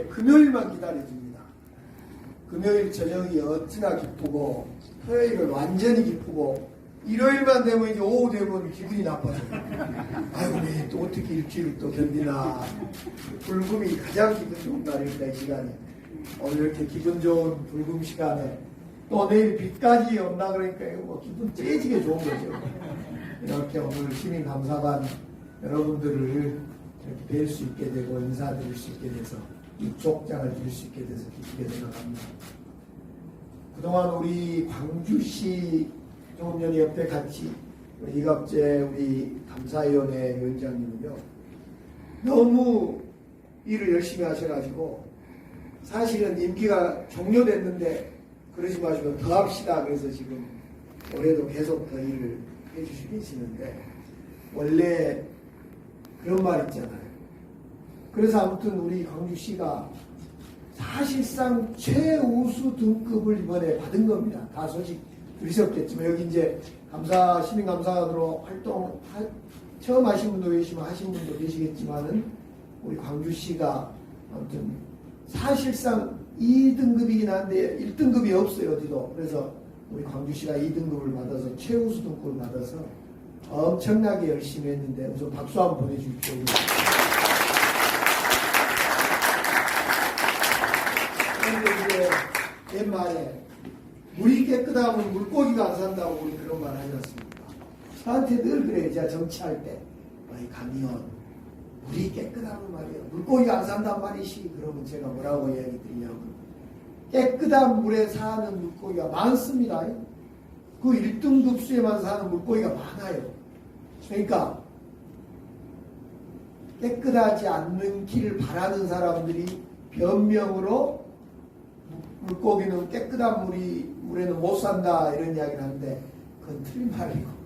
금요일만 기다려줍니다. 금요일 저녁이 어찌나 기쁘고 토요일은 완전히 기쁘고 일요일만 되면 이제 오후 되면 기분이 나빠져요. 아이고 내일 또 어떻게 일주일을 또 견디나 불금이 가장 기분 좋은 날입니다 이 시간이 오늘 이렇게 기분 좋은 불금 시간에 또 내일 비까지 온다 그러니까 이거 뭐 기분 째지게 좋은 거죠. 이렇게 오늘 시민 감사관 여러분들을 이렇게 뵐 수 있게 되고 인사드릴 수 있게 돼서 이 족장을 드릴 수 있게 돼서 기쁘게 생각합니다. 그동안 우리 광주시 조금 전에 옆에 같이 이갑재 우리 감사위원회 위원장님은요 너무 일을 열심히 하셔가지고 사실은 임기가 종료됐는데 그러지 마시고 더 합시다 그래서 지금 올해도 계속 더 일을 해주시고 계시는데 원래 그런 말 있잖아요. 그래서 아무튼 우리 광주시가 사실상 최우수 등급을 이번에 받은 겁니다. 다 소식 들으셨겠지만 여기 이제 감사 시민 감사관으로 활동 하- 처음 하신 분도 계시면 하신 분도 계시겠지만은 우리 광주시가 아무튼 사실상 2등급이긴 한데 1등급이 없어요 어디도 그래서 우리 광주시가 2등급을 받아서 최우수 등급을 받아서 엄청나게 열심히 했는데 우선 박수 한번 보내주십시오. 그런데 이제 옛말에 물이 깨끗하면 물고기가 안 산다고 우리 그런 말 하지 않습니까? 저한테 늘 그래요. 제가 정치할 때. 어이 가면 물이 깨끗하면 말이에요. 물고기가 안 산단 말이시. 그러면 제가 뭐라고 이야기 드리냐면 깨끗한 물에 사는 물고기가 많습니다. 그 1등 급 수에만 사는 물고기가 많아요. 그러니까 깨끗하지 않는 길을 바라는 사람들이 변명으로 물고기는 깨끗한 물이 물에는 못 산다 이런 이야기를 하는데 그건 틀린 말이고